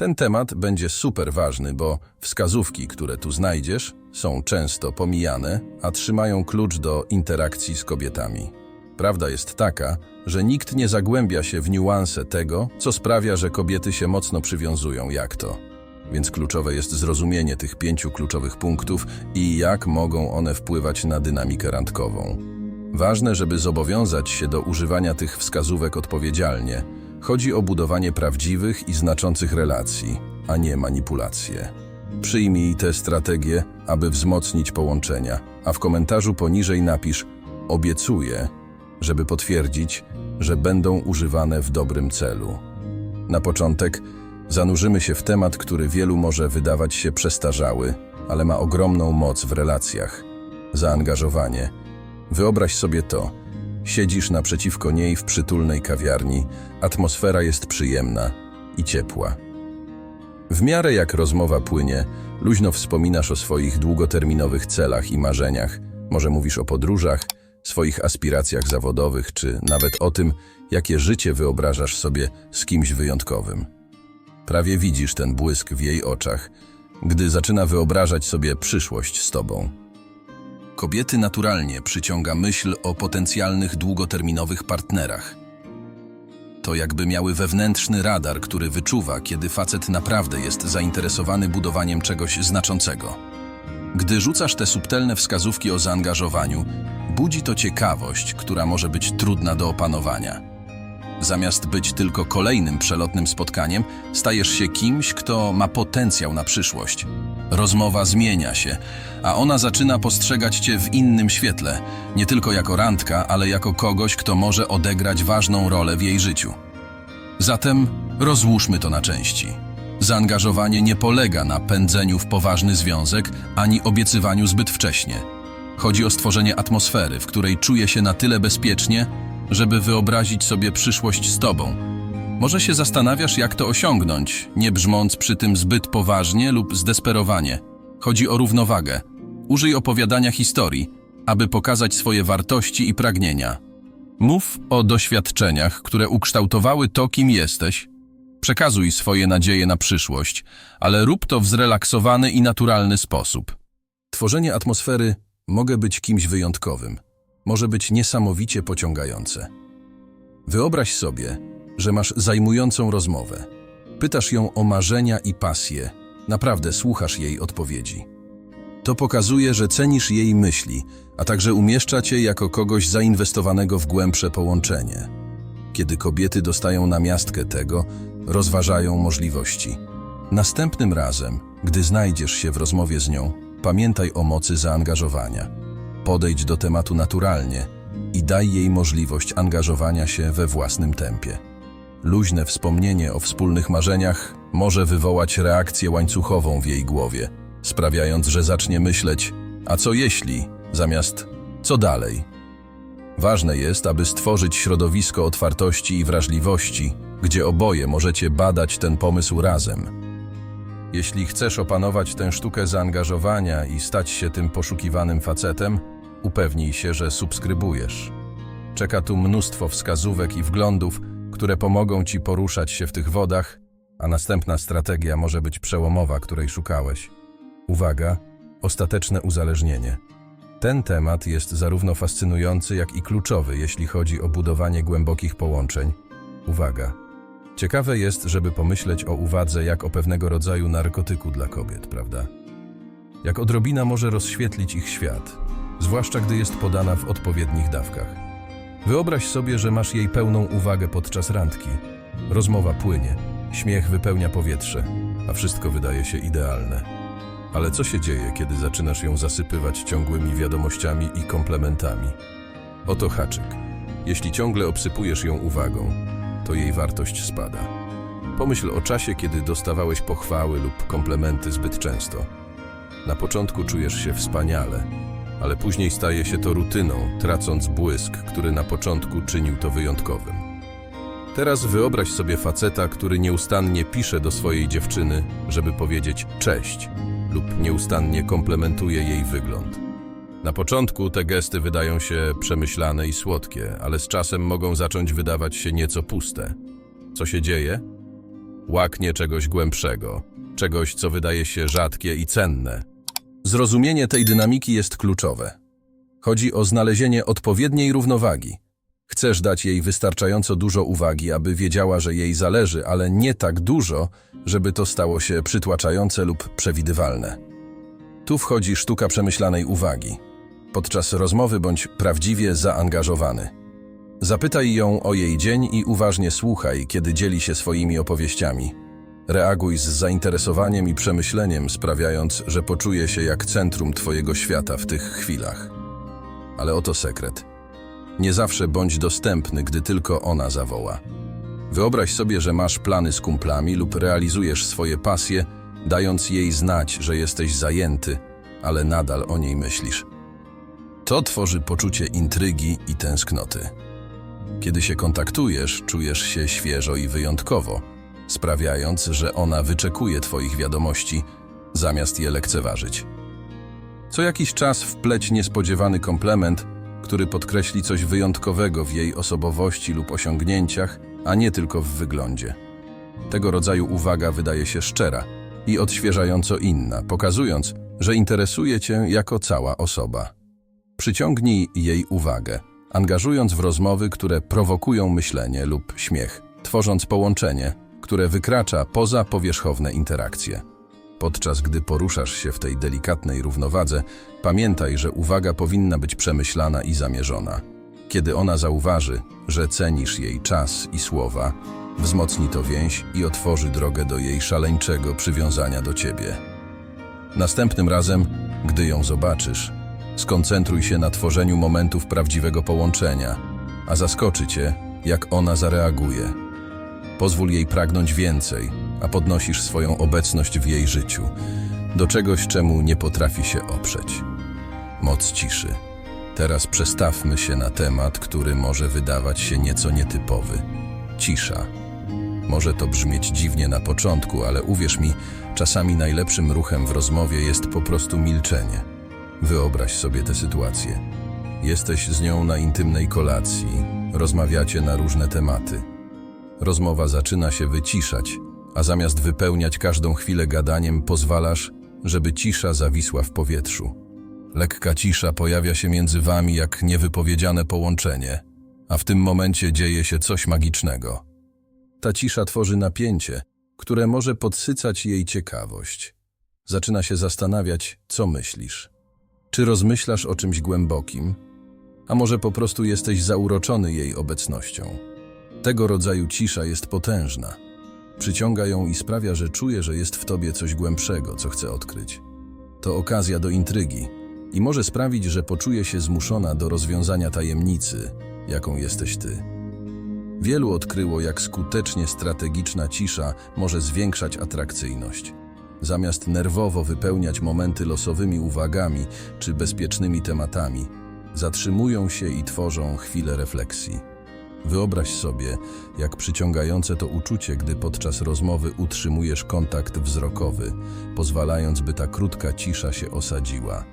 Ten temat będzie super ważny, bo wskazówki, które tu znajdziesz, są często pomijane, a trzymają klucz do interakcji z kobietami. Prawda jest taka, że nikt nie zagłębia się w niuanse tego, co sprawia, że kobiety się mocno przywiązują, jak to. Więc kluczowe jest zrozumienie tych pięciu kluczowych punktów i jak mogą one wpływać na dynamikę randkową. Ważne, żeby zobowiązać się do używania tych wskazówek odpowiedzialnie. Chodzi o budowanie prawdziwych i znaczących relacji, a nie manipulacje. Przyjmij tę strategię, aby wzmocnić połączenia, a w komentarzu poniżej napisz obiecuję, żeby potwierdzić, że będą używane w dobrym celu. Na początek zanurzymy się w temat, który wielu może wydawać się przestarzały, ale ma ogromną moc w relacjach zaangażowanie. Wyobraź sobie to. Siedzisz naprzeciwko niej w przytulnej kawiarni, atmosfera jest przyjemna i ciepła. W miarę jak rozmowa płynie, luźno wspominasz o swoich długoterminowych celach i marzeniach. Może mówisz o podróżach, swoich aspiracjach zawodowych, czy nawet o tym, jakie życie wyobrażasz sobie z kimś wyjątkowym. Prawie widzisz ten błysk w jej oczach, gdy zaczyna wyobrażać sobie przyszłość z tobą. Kobiety naturalnie przyciąga myśl o potencjalnych długoterminowych partnerach. To jakby miały wewnętrzny radar, który wyczuwa, kiedy facet naprawdę jest zainteresowany budowaniem czegoś znaczącego. Gdy rzucasz te subtelne wskazówki o zaangażowaniu, budzi to ciekawość, która może być trudna do opanowania. Zamiast być tylko kolejnym przelotnym spotkaniem, stajesz się kimś, kto ma potencjał na przyszłość. Rozmowa zmienia się, a ona zaczyna postrzegać cię w innym świetle, nie tylko jako randka, ale jako kogoś, kto może odegrać ważną rolę w jej życiu. Zatem rozłóżmy to na części. Zaangażowanie nie polega na pędzeniu w poważny związek ani obiecywaniu zbyt wcześnie. Chodzi o stworzenie atmosfery, w której czuje się na tyle bezpiecznie, żeby wyobrazić sobie przyszłość z tobą. Może się zastanawiasz, jak to osiągnąć, nie brzmąc przy tym zbyt poważnie lub zdesperowanie. Chodzi o równowagę. Użyj opowiadania historii, aby pokazać swoje wartości i pragnienia. Mów o doświadczeniach, które ukształtowały to, kim jesteś. Przekazuj swoje nadzieje na przyszłość, ale rób to w zrelaksowany i naturalny sposób. Tworzenie atmosfery mogę być kimś wyjątkowym. Może być niesamowicie pociągające. Wyobraź sobie, że masz zajmującą rozmowę. Pytasz ją o marzenia i pasje. Naprawdę słuchasz jej odpowiedzi. To pokazuje, że cenisz jej myśli, a także umieszcza cię jako kogoś zainwestowanego w głębsze połączenie. Kiedy kobiety dostają namiastkę tego, rozważają możliwości. Następnym razem, gdy znajdziesz się w rozmowie z nią, pamiętaj o mocy zaangażowania. Podejdź do tematu naturalnie i daj jej możliwość angażowania się we własnym tempie. Luźne wspomnienie o wspólnych marzeniach może wywołać reakcję łańcuchową w jej głowie, sprawiając, że zacznie myśleć, a co jeśli, zamiast co dalej. Ważne jest, aby stworzyć środowisko otwartości i wrażliwości, gdzie oboje możecie badać ten pomysł razem. Jeśli chcesz opanować tę sztukę zaangażowania i stać się tym poszukiwanym facetem, upewnij się, że subskrybujesz. Czeka tu mnóstwo wskazówek i wglądów, które pomogą ci poruszać się w tych wodach, a następna strategia może być przełomowa, której szukałeś. Uwaga, ostateczne uzależnienie. Ten temat jest zarówno fascynujący, jak i kluczowy, jeśli chodzi o budowanie głębokich połączeń. Uwaga. Ciekawe jest, żeby pomyśleć o uwadze jak o pewnego rodzaju narkotyku dla kobiet, prawda? Jak odrobina może rozświetlić ich świat, zwłaszcza gdy jest podana w odpowiednich dawkach. Wyobraź sobie, że masz jej pełną uwagę podczas randki. Rozmowa płynie, śmiech wypełnia powietrze, a wszystko wydaje się idealne. Ale co się dzieje, kiedy zaczynasz ją zasypywać ciągłymi wiadomościami i komplementami? Oto haczyk. Jeśli ciągle obsypujesz ją uwagą, to jej wartość spada. Pomyśl o czasie, kiedy dostawałeś pochwały lub komplementy zbyt często. Na początku czujesz się wspaniale, ale później staje się to rutyną, tracąc błysk, który na początku czynił to wyjątkowym. Teraz wyobraź sobie faceta, który nieustannie pisze do swojej dziewczyny, żeby powiedzieć cześć lub nieustannie komplementuje jej wygląd. Na początku te gesty wydają się przemyślane i słodkie, ale z czasem mogą zacząć wydawać się nieco puste. Co się dzieje? Łaknie czegoś głębszego, czegoś, co wydaje się rzadkie i cenne. Zrozumienie tej dynamiki jest kluczowe. Chodzi o znalezienie odpowiedniej równowagi. Chcesz dać jej wystarczająco dużo uwagi, aby wiedziała, że jej zależy, ale nie tak dużo, żeby to stało się przytłaczające lub przewidywalne. Tu wchodzi sztuka przemyślanej uwagi. Podczas rozmowy bądź prawdziwie zaangażowany. Zapytaj ją o jej dzień i uważnie słuchaj, kiedy dzieli się swoimi opowieściami. Reaguj z zainteresowaniem i przemyśleniem, sprawiając, że poczuje się jak centrum Twojego świata w tych chwilach. Ale oto sekret. Nie zawsze bądź dostępny, gdy tylko ona zawoła. Wyobraź sobie, że masz plany z kumplami lub realizujesz swoje pasje, dając jej znać, że jesteś zajęty, ale nadal o niej myślisz. To tworzy poczucie intrygi i tęsknoty. Kiedy się kontaktujesz, czujesz się świeżo i wyjątkowo, sprawiając, że ona wyczekuje Twoich wiadomości, zamiast je lekceważyć. Co jakiś czas wpleć niespodziewany komplement, który podkreśli coś wyjątkowego w jej osobowości lub osiągnięciach, a nie tylko w wyglądzie. Tego rodzaju uwaga wydaje się szczera i odświeżająco inna, pokazując, że interesuje Cię jako cała osoba. Przyciągnij jej uwagę, angażując w rozmowy, które prowokują myślenie lub śmiech, tworząc połączenie, które wykracza poza powierzchowne interakcje. Podczas gdy poruszasz się w tej delikatnej równowadze, pamiętaj, że uwaga powinna być przemyślana i zamierzona. Kiedy ona zauważy, że cenisz jej czas i słowa, wzmocni to więź i otworzy drogę do jej szaleńczego przywiązania do ciebie. Następnym razem, gdy ją zobaczysz, skoncentruj się na tworzeniu momentów prawdziwego połączenia, a zaskoczy cię, jak ona zareaguje. Pozwól jej pragnąć więcej, a podnosisz swoją obecność w jej życiu, do czegoś, czemu nie potrafi się oprzeć. Moc ciszy. Teraz przestawmy się na temat, który może wydawać się nieco nietypowy. Cisza. Może to brzmieć dziwnie na początku, ale uwierz mi, czasami najlepszym ruchem w rozmowie jest po prostu milczenie. Wyobraź sobie tę sytuację. Jesteś z nią na intymnej kolacji, rozmawiacie na różne tematy. Rozmowa zaczyna się wyciszać, a zamiast wypełniać każdą chwilę gadaniem, pozwalasz, żeby cisza zawisła w powietrzu. Lekka cisza pojawia się między wami jak niewypowiedziane połączenie, a w tym momencie dzieje się coś magicznego. Ta cisza tworzy napięcie, które może podsycać jej ciekawość. Zaczyna się zastanawiać, co myślisz. Czy rozmyślasz o czymś głębokim, a może po prostu jesteś zauroczony jej obecnością. Tego rodzaju cisza jest potężna. Przyciąga ją i sprawia, że czuje, że jest w tobie coś głębszego, co chce odkryć. To okazja do intrygi i może sprawić, że poczuje się zmuszona do rozwiązania tajemnicy, jaką jesteś ty. Wielu odkryło, jak skutecznie strategiczna cisza może zwiększać atrakcyjność. Zamiast nerwowo wypełniać momenty losowymi uwagami czy bezpiecznymi tematami, zatrzymują się i tworzą chwilę refleksji. Wyobraź sobie, jak przyciągające to uczucie, gdy podczas rozmowy utrzymujesz kontakt wzrokowy, pozwalając, by ta krótka cisza się osadziła.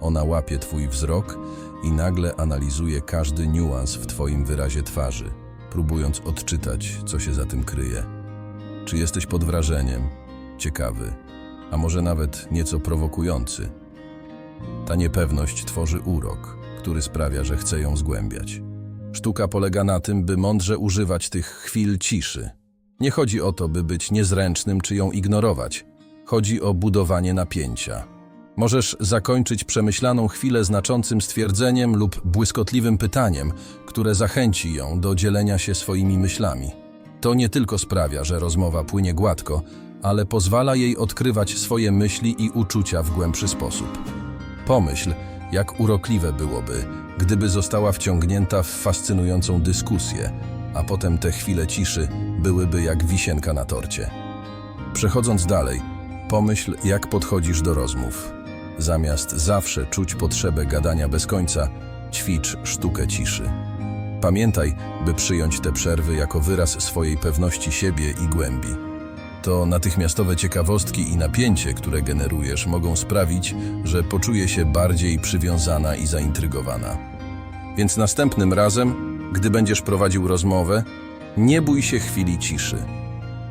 Ona łapie Twój wzrok i nagle analizuje każdy niuans w Twoim wyrazie twarzy, próbując odczytać, co się za tym kryje. Czy jesteś pod wrażeniem, ciekawy, a może nawet nieco prowokujący? Ta niepewność tworzy urok, który sprawia, że chce ją zgłębiać. Sztuka polega na tym, by mądrze używać tych chwil ciszy. Nie chodzi o to, by być niezręcznym czy ją ignorować. Chodzi o budowanie napięcia. Możesz zakończyć przemyślaną chwilę znaczącym stwierdzeniem lub błyskotliwym pytaniem, które zachęci ją do dzielenia się swoimi myślami. To nie tylko sprawia, że rozmowa płynie gładko, ale pozwala jej odkrywać swoje myśli i uczucia w głębszy sposób. Pomyśl, jak urokliwe byłoby, gdyby została wciągnięta w fascynującą dyskusję, a potem te chwile ciszy byłyby jak wisienka na torcie. Przechodząc dalej, pomyśl, jak podchodzisz do rozmów. Zamiast zawsze czuć potrzebę gadania bez końca, ćwicz sztukę ciszy. Pamiętaj, by przyjąć te przerwy jako wyraz swojej pewności siebie i głębi. To natychmiastowe ciekawostki i napięcie, które generujesz, mogą sprawić, że poczuje się bardziej przywiązana i zaintrygowana. Więc następnym razem, gdy będziesz prowadził rozmowę, nie bój się chwili ciszy.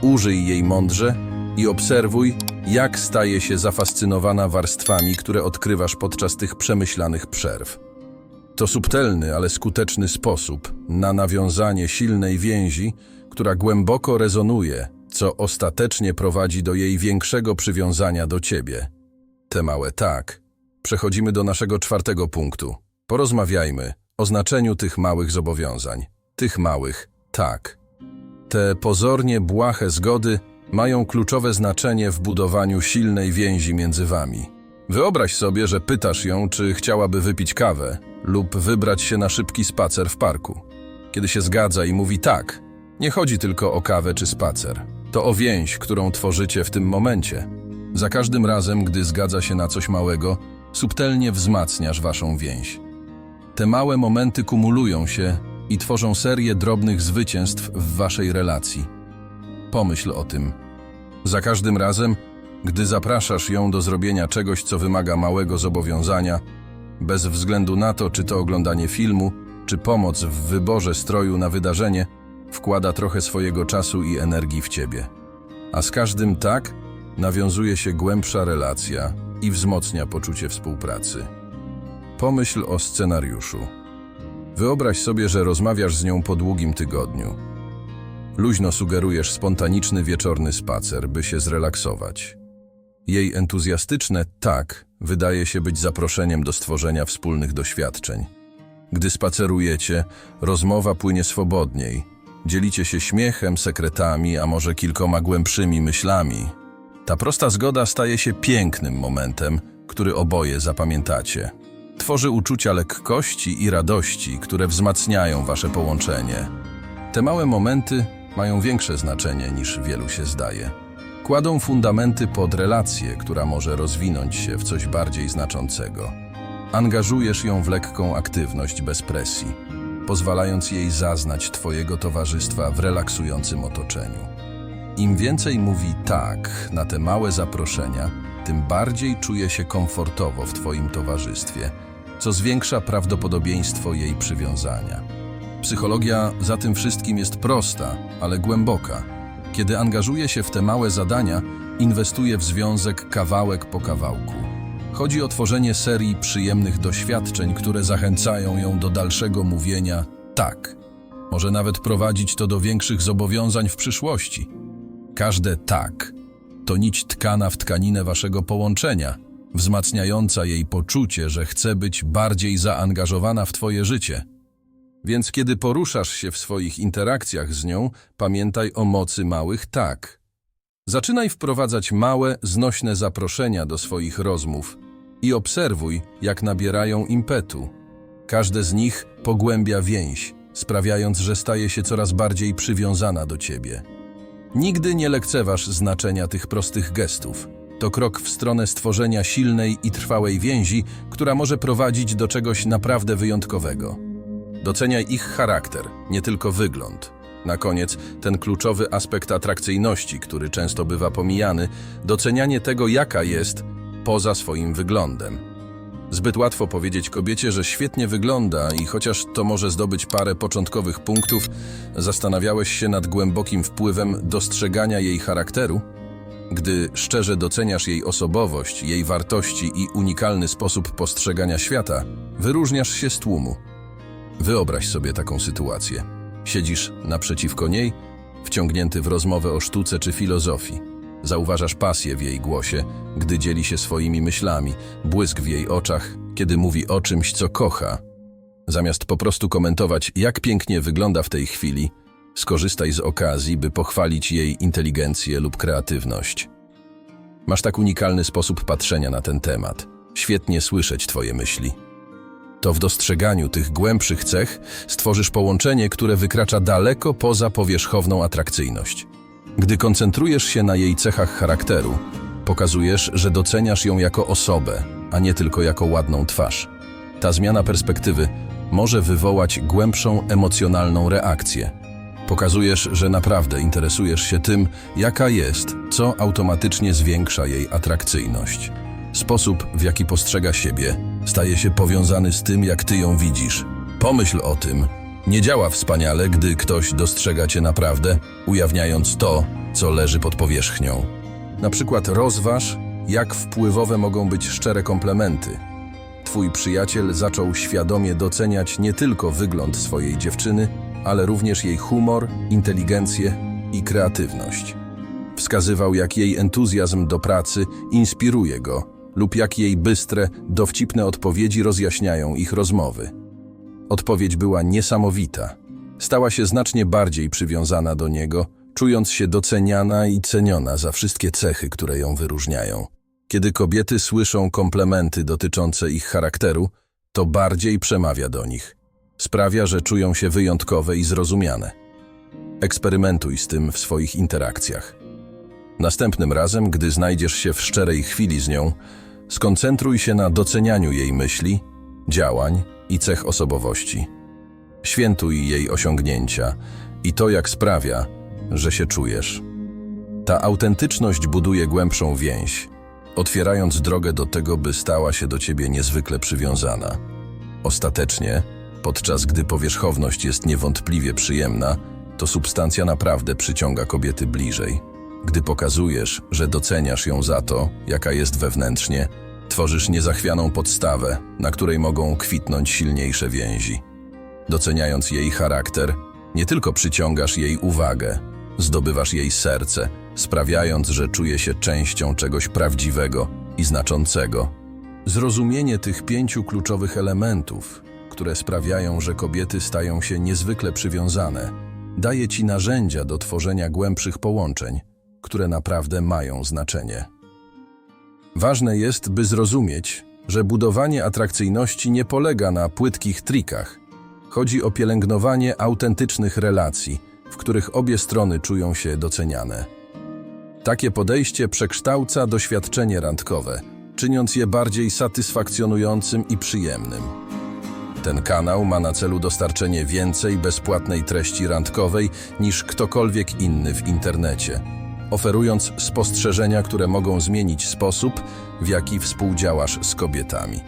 Użyj jej mądrze i obserwuj, jak staje się zafascynowana warstwami, które odkrywasz podczas tych przemyślanych przerw. To subtelny, ale skuteczny sposób na nawiązanie silnej więzi, która głęboko rezonuje, co ostatecznie prowadzi do jej większego przywiązania do ciebie. Te małe tak. Przechodzimy do naszego czwartego punktu. Porozmawiajmy o znaczeniu tych małych zobowiązań, tych małych tak. Te pozornie błahe zgody mają kluczowe znaczenie w budowaniu silnej więzi między wami. Wyobraź sobie, że pytasz ją, czy chciałaby wypić kawę lub wybrać się na szybki spacer w parku. Kiedy się zgadza i mówi tak, nie chodzi tylko o kawę czy spacer. To o więź, którą tworzycie w tym momencie. Za każdym razem, gdy zgadza się na coś małego, subtelnie wzmacniasz waszą więź. Te małe momenty kumulują się i tworzą serię drobnych zwycięstw w waszej relacji. Pomyśl o tym. Za każdym razem, gdy zapraszasz ją do zrobienia czegoś, co wymaga małego zobowiązania, bez względu na to, czy to oglądanie filmu, czy pomoc w wyborze stroju na wydarzenie, wkłada trochę swojego czasu i energii w ciebie. A z każdym tak nawiązuje się głębsza relacja i wzmocnia poczucie współpracy. Pomyśl o scenariuszu. Wyobraź sobie, że rozmawiasz z nią po długim tygodniu. Luźno sugerujesz spontaniczny wieczorny spacer, by się zrelaksować. Jej entuzjastyczne tak wydaje się być zaproszeniem do stworzenia wspólnych doświadczeń. Gdy spacerujecie, rozmowa płynie swobodniej. Dzielicie się śmiechem, sekretami, a może kilkoma głębszymi myślami. Ta prosta zgoda staje się pięknym momentem, który oboje zapamiętacie. Tworzy uczucia lekkości i radości, które wzmacniają wasze połączenie. Te małe momenty mają większe znaczenie niż wielu się zdaje. Kładą fundamenty pod relację, która może rozwinąć się w coś bardziej znaczącego. Angażujesz ją w lekką aktywność bez presji, pozwalając jej zaznać Twojego towarzystwa w relaksującym otoczeniu. Im więcej mówi tak na te małe zaproszenia, tym bardziej czuje się komfortowo w Twoim towarzystwie, co zwiększa prawdopodobieństwo jej przywiązania. Psychologia za tym wszystkim jest prosta, ale głęboka. Kiedy angażuje się w te małe zadania, inwestuje w związek kawałek po kawałku. Chodzi o tworzenie serii przyjemnych doświadczeń, które zachęcają ją do dalszego mówienia tak. Może nawet prowadzić to do większych zobowiązań w przyszłości. Każde tak to nić tkana w tkaninę waszego połączenia, wzmacniająca jej poczucie, że chce być bardziej zaangażowana w twoje życie. Więc kiedy poruszasz się w swoich interakcjach z nią, pamiętaj o mocy małych tak. Zaczynaj wprowadzać małe, znośne zaproszenia do swoich rozmów i obserwuj, jak nabierają impetu. Każde z nich pogłębia więź, sprawiając, że staje się coraz bardziej przywiązana do ciebie. Nigdy nie lekceważ znaczenia tych prostych gestów. To krok w stronę stworzenia silnej i trwałej więzi, która może prowadzić do czegoś naprawdę wyjątkowego. Doceniaj ich charakter, nie tylko wygląd. Na koniec, ten kluczowy aspekt atrakcyjności, który często bywa pomijany, docenianie tego, jaka jest, poza swoim wyglądem. Zbyt łatwo powiedzieć kobiecie, że świetnie wygląda i chociaż to może zdobyć parę początkowych punktów, zastanawiałeś się nad głębokim wpływem dostrzegania jej charakteru? Gdy szczerze doceniasz jej osobowość, jej wartości i unikalny sposób postrzegania świata, wyróżniasz się z tłumu. Wyobraź sobie taką sytuację. Siedzisz naprzeciwko niej, wciągnięty w rozmowę o sztuce czy filozofii. Zauważasz pasję w jej głosie, gdy dzieli się swoimi myślami, błysk w jej oczach, kiedy mówi o czymś, co kocha. Zamiast po prostu komentować, jak pięknie wygląda w tej chwili, skorzystaj z okazji, by pochwalić jej inteligencję lub kreatywność. Masz tak unikalny sposób patrzenia na ten temat. Świetnie słyszeć Twoje myśli. To w dostrzeganiu tych głębszych cech stworzysz połączenie, które wykracza daleko poza powierzchowną atrakcyjność. Gdy koncentrujesz się na jej cechach charakteru, pokazujesz, że doceniasz ją jako osobę, a nie tylko jako ładną twarz. Ta zmiana perspektywy może wywołać głębszą emocjonalną reakcję. Pokazujesz, że naprawdę interesujesz się tym, jaka jest, co automatycznie zwiększa jej atrakcyjność. Sposób, w jaki postrzega siebie, staje się powiązany z tym, jak ty ją widzisz. Pomyśl o tym, Nie działa wspaniale, gdy ktoś dostrzega cię naprawdę, ujawniając to, co leży pod powierzchnią. Na przykład rozważ, jak wpływowe mogą być szczere komplementy. Twój przyjaciel zaczął świadomie doceniać nie tylko wygląd swojej dziewczyny, ale również jej humor, inteligencję i kreatywność. Wskazywał, jak jej entuzjazm do pracy inspiruje go lub jak jej bystre, dowcipne odpowiedzi rozjaśniają ich rozmowy. Odpowiedź była niesamowita. Stała się znacznie bardziej przywiązana do niego, czując się doceniana i ceniona za wszystkie cechy, które ją wyróżniają. Kiedy kobiety słyszą komplementy dotyczące ich charakteru, to bardziej przemawia do nich. Sprawia, że czują się wyjątkowe i zrozumiane. Eksperymentuj z tym w swoich interakcjach. Następnym razem, gdy znajdziesz się w szczerej chwili z nią, skoncentruj się na docenianiu jej myśli, działań i cech osobowości. Świętuj jej osiągnięcia i to, jak sprawia, że się czujesz. Ta autentyczność buduje głębszą więź, otwierając drogę do tego, by stała się do ciebie niezwykle przywiązana. Ostatecznie, podczas gdy powierzchowność jest niewątpliwie przyjemna, to substancja naprawdę przyciąga kobiety bliżej. Gdy pokazujesz, że doceniasz ją za to, jaka jest wewnętrznie, tworzysz niezachwianą podstawę, na której mogą kwitnąć silniejsze więzi. Doceniając jej charakter, nie tylko przyciągasz jej uwagę, zdobywasz jej serce, sprawiając, że czuje się częścią czegoś prawdziwego i znaczącego. Zrozumienie tych pięciu kluczowych elementów, które sprawiają, że kobiety stają się niezwykle przywiązane, daje ci narzędzia do tworzenia głębszych połączeń, które naprawdę mają znaczenie. Ważne jest, by zrozumieć, że budowanie atrakcyjności nie polega na płytkich trikach. Chodzi o pielęgnowanie autentycznych relacji, w których obie strony czują się doceniane. Takie podejście przekształca doświadczenie randkowe, czyniąc je bardziej satysfakcjonującym i przyjemnym. Ten kanał ma na celu dostarczenie więcej bezpłatnej treści randkowej niż ktokolwiek inny w internecie, oferując spostrzeżenia, które mogą zmienić sposób, w jaki współdziałasz z kobietami.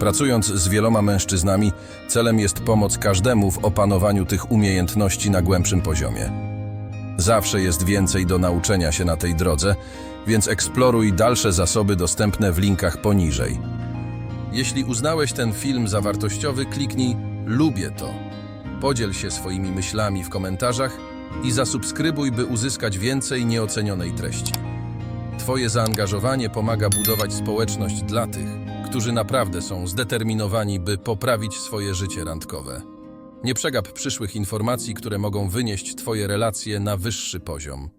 Pracując z wieloma mężczyznami, celem jest pomoc każdemu w opanowaniu tych umiejętności na głębszym poziomie. Zawsze jest więcej do nauczenia się na tej drodze, więc eksploruj dalsze zasoby dostępne w linkach poniżej. Jeśli uznałeś ten film za wartościowy, kliknij Lubię to. Podziel się swoimi myślami w komentarzach i zasubskrybuj, by uzyskać więcej nieocenionej treści. Twoje zaangażowanie pomaga budować społeczność dla tych, którzy naprawdę są zdeterminowani, by poprawić swoje życie randkowe. Nie przegap przyszłych informacji, które mogą wynieść Twoje relacje na wyższy poziom.